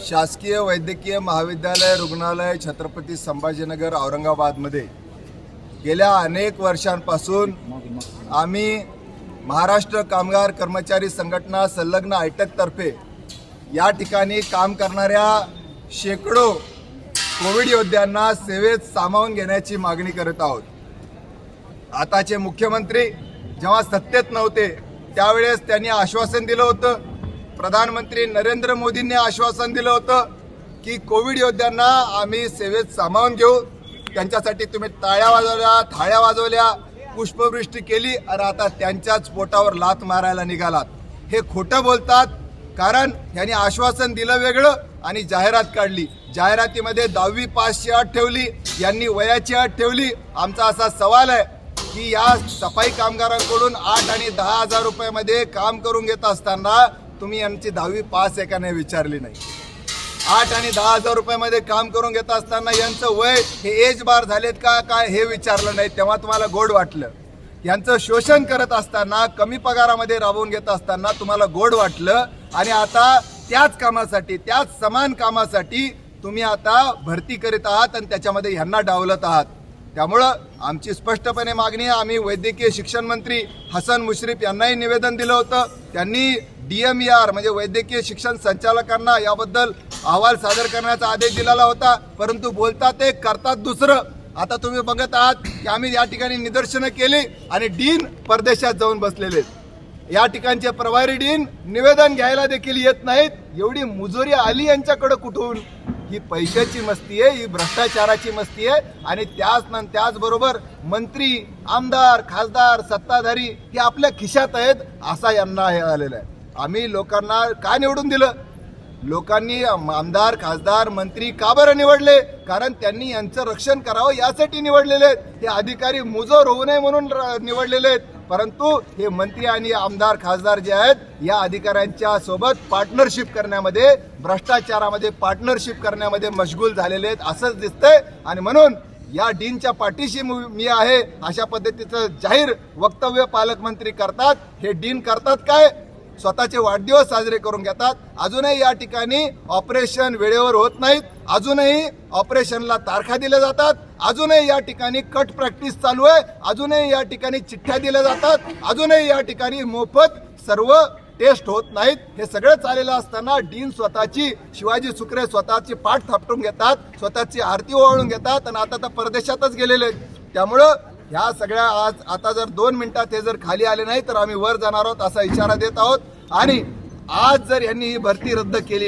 शासकीय वैद्यकीय महाविद्यालय रुग्णालय छत्रपती संभाजीनगर औरंगाबादमध्ये गेल्या अनेक वर्षांपासून आम्ही महाराष्ट्र कामगार कर्मचारी संघटना संलग्न आयटकतर्फे या ठिकाणी काम करणाऱ्या शेकडो कोविड योद्ध्यांना सेवेत सामावून घेण्याची मागणी करत आहोत. आताचे मुख्यमंत्री जेव्हा सत्तेत नव्हते त्यावेळेस त्यांनी आश्वासन दिलं होतं प्रधानमंत्री नरेंद्र मोदींनी आश्वासन दिलं होतं की कोविड योद्ध्यांना आम्ही सेवेत सामावून घेऊ. त्यांच्यासाठी तुम्ही टाळ्या वाजवल्या थाळ्या वाजवल्या पुष्पवृष्टी केली आणि आता त्यांच्याच पोटावर लात मारायला निघालात. हे खोटं बोलतात कारण यांनी आश्वासन दिलं वेगळं आणि जाहिरात काढली. जाहिरातीमध्ये दहावी पासची अट ठेवली यांनी वयाची अट ठेवली. आमचा असा सवाल आहे की या सफाई कामगारांकडून आठ आणि दहा हजार रुपयामध्ये काम करून घेत असताना तुम्ही यांची दहावी पास आहे का नाही विचारली नाही. आठ आणि दहा हजार रुपयामध्ये काम करून घेत असताना यांचं वय हे एज बार झालेत का काय हे विचारलं नाही. तेव्हा तुम्हाला गोड वाटलं. यांचं शोषण करत असताना कमी पगारामध्ये राबवून घेत असताना तुम्हाला गोड वाटलं. आणि आता त्याच कामासाठी त्याच समान कामासाठी तुम्ही आता भरती करीत आहात आणि त्याच्यामध्ये ह्यांना डावलत आहात. त्यामुळं आमची स्पष्टपणे मागणी आम्ही वैद्यकीय शिक्षण मंत्री हसन मुश्रीफ यांनाही निवेदन दिलं होतं. त्यांनी डी एम आर म्हणजे वैद्यकीय शिक्षण संचालकांना याबद्दल अहवाल सादर करण्याचा आदेश दिलेला होता. परंतु बोलतात ते करतात दुसरं. आता तुम्ही बघत आहात की आम्ही या ठिकाणी निदर्शनं केली आणि डीन परदेशात जाऊन बसलेले. या ठिकाणचे प्रभारी डीन निवेदन घ्यायला देखील येत नाहीत. एवढी मुजोरी आली यांच्याकडे कुठून? ही पैशाची मस्ती आहे ही भ्रष्टाचाराची मस्ती आहे आणि त्याच न त्याचबरोबर मंत्री आमदार खासदार सत्ताधारी हे आपल्या खिशात आहेत असा यांना हे आलेलं आहे. आम्ही लोकांना का निवडून दिलं? लोकांनी आमदार खासदार मंत्री का बरं निवडले? कारण त्यांनी यांचं रक्षण करावं यासाठी निवडलेले आहेत. हे अधिकारी मुजोर होऊ नये म्हणून र- निवडलेले आहेत. परंतु हे मंत्री आणि आमदार खासदार जे आहेत या अधिकाऱ्यांच्या सोबत पार्टनरशिप करण्यामध्ये भ्रष्टाचारामध्ये पार्टनरशिप करण्यामध्ये मशगूल झालेले आहेत असंच दिसतंय. आणि म्हणून या डीनच्या पाठीशी मी आहे. अशा पद्धतीचं जाहीर वक्तव्य पालकमंत्री करतात. हे डीन करतात काय? स्वतःचे वाढदिवस साजरे करून घेतात. अजूनही या ठिकाणी ऑपरेशन वेळेवर होत नाहीत. अजूनही ऑपरेशनला तारखा दिल्या जातात. अजूनही या ठिकाणी कट प्रॅक्टिस चालू आहे. अजूनही या ठिकाणी चिठ्ठ्या दिल्या जातात. अजूनही या ठिकाणी मोफत सर्व टेस्ट होत नाहीत. हे सगळं चाललेलं असताना डीन स्वतःची शिवाजी सुकरे स्वतःची पाठ थापटून घेतात. स्वतःची आरती ओवाळून घेतात. आणि आता तर परदेशातच गेलेले आहेत. त्यामुळं ह्या सगळ्या आज आता जर दोन मिनिटात हे जर खाली आले नाही तर आम्ही वर जाणार आहोत असा इशारा देत आहोत. आणि आज जर यांनी ही भरती रद्द केली